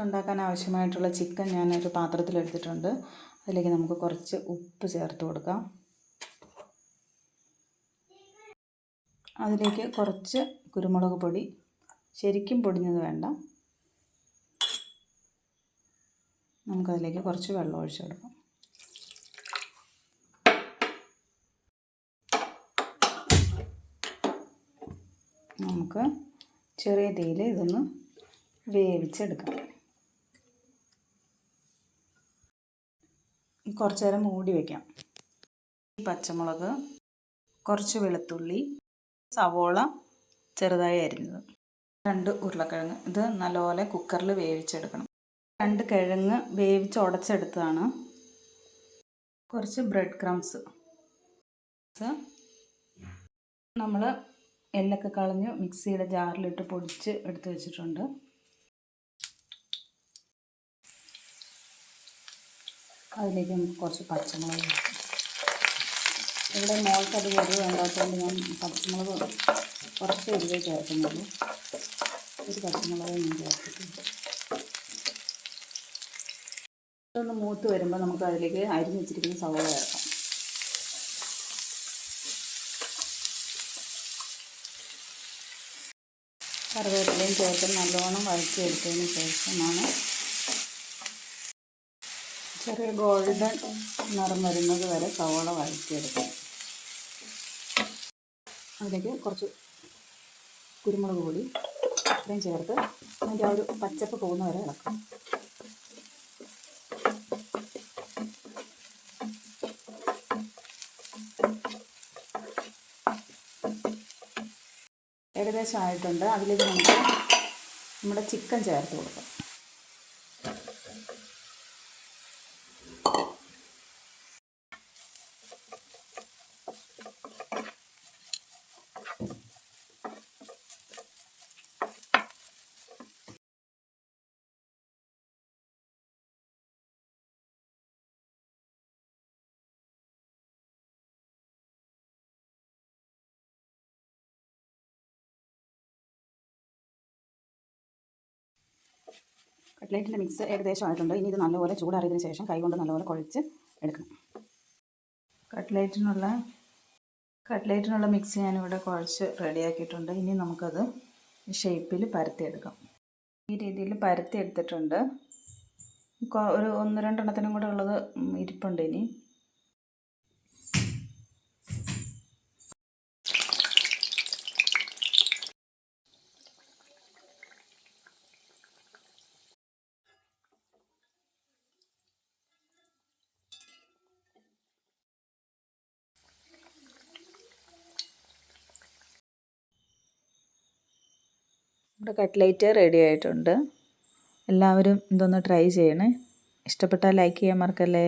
ഉണ്ടാക്കാൻ ആവശ്യമായിട്ടുള്ള ചിക്കൻ ഞാനൊരു പാത്രത്തിൽ എടുത്തിട്ടുണ്ട്. അതിലേക്ക് നമുക്ക് കുറച്ച് ഉപ്പ് ചേർത്ത് കൊടുക്കാം. അതിലേക്ക് കുറച്ച് കുരുമുളക് പൊടി. ശരിക്കും പൊടിഞ്ഞത് വേണ്ട. നമുക്കതിലേക്ക് കുറച്ച് വെള്ളം ഒഴിച്ചെടുക്കാം നമുക്ക് ചെറിയ തീയിൽ ഇതൊന്ന് വേവിച്ചെടുക്കാം. കുറച്ച് നേരം മൂടി വയ്ക്കാം പച്ചമുളക് കുറച്ച് വെളുത്തുള്ളി സവോള ചെറുതായി അരിഞ്ഞത്. രണ്ട് ഉരുളക്കിഴങ്ങ്. ഇത് നല്ലപോലെ കുക്കറിൽ വേവിച്ചെടുക്കണം. രണ്ട് കിഴങ്ങ് വേവിച്ച് ഉടച്ചെടുത്തതാണ് കുറച്ച് ബ്രെഡ് ക്രംസ് നമ്മൾ എല്ലൊക്കെ കളഞ്ഞ് മിക്സിയുടെ ജാറിലിട്ട് പൊടിച്ച് എടുത്ത് വെച്ചിട്ടുണ്ട്. അതിലേക്ക് നമുക്ക് കുറച്ച് പച്ചമുളക് ഇവിടെ മോൾക്ക് അത് വെറുതെ വേണ്ടാത്തതുകൊണ്ട് ഞാൻ പച്ചമുളക് കുറച്ച് എരിവേ ചേർക്കുന്നുള്ളൂ. ഒരു പച്ചമുളക് ഞാൻ ചേർത്തിട്ടുണ്ട് ഇതൊന്ന് മൂത്ത് വരുമ്പോൾ നമുക്ക് അതിലേക്ക് അരിഞ്ഞ് വെച്ചിരിക്കുന്ന സവോള ചേർക്കാം. കറിവേപ്പിലയും ചേർത്ത് നല്ലോണം വഴറ്റിയെടുത്തതിന് ശേഷമാണ് ചെറിയ ഗോൾഡൻ നിറം വരുന്നത് വരെ സവോള വഴറ്റിയെടുക്കാം. അതിലേക്ക് കുറച്ച് കുരുമുളക് പൊടി ഇത്രയും ചേർത്ത് അതിന്റെ ആ ഒരു പച്ചപ്പ് പോകുന്ന വരെ ഇളക്കാം. ഏകദേശം ആയിട്ടുണ്ട്. അതിലേക്ക് നമുക്ക് നമ്മുടെ ചിക്കൻ ചേർത്ത് കൊടുക്കാം. കട്ട്ലേറ്റിന്റെ മിക്സ് ഏകദേശം ആയിട്ടുണ്ട്. ഇനി ഇത് നല്ലപോലെ ചൂടാറിയതിന് ശേഷം കൈകൊണ്ട് നല്ലപോലെ കുഴച്ച് എടുക്കണം. കട്ട്ലേറ്റിനുള്ള കട്ട്ലേറ്റിനുള്ള മിക്സ് ഞാനിവിടെ കുഴച്ച് റെഡിയാക്കിയിട്ടുണ്ട്. ഇനി നമുക്കത് ഷേപ്പിൽ പരത്തിയെടുക്കാം. ഈ രീതിയിൽ പരത്തി എടുത്തിട്ടുണ്ട് ഒരു ഒന്ന് രണ്ടെണ്ണത്തിനും കൂടെ ഉള്ളത് ഇരിപ്പുണ്ട് ഇനി. നമ്മുടെ കട്ട്ലേറ്റ് റെഡി ആയിട്ടുണ്ട്. എല്ലാവരും ഇതൊന്ന് ട്രൈ ചെയ്യണേ. ഇഷ്ടപ്പെട്ടാൽ ലൈക്ക് ചെയ്യാൻ മറക്കല്ലേ?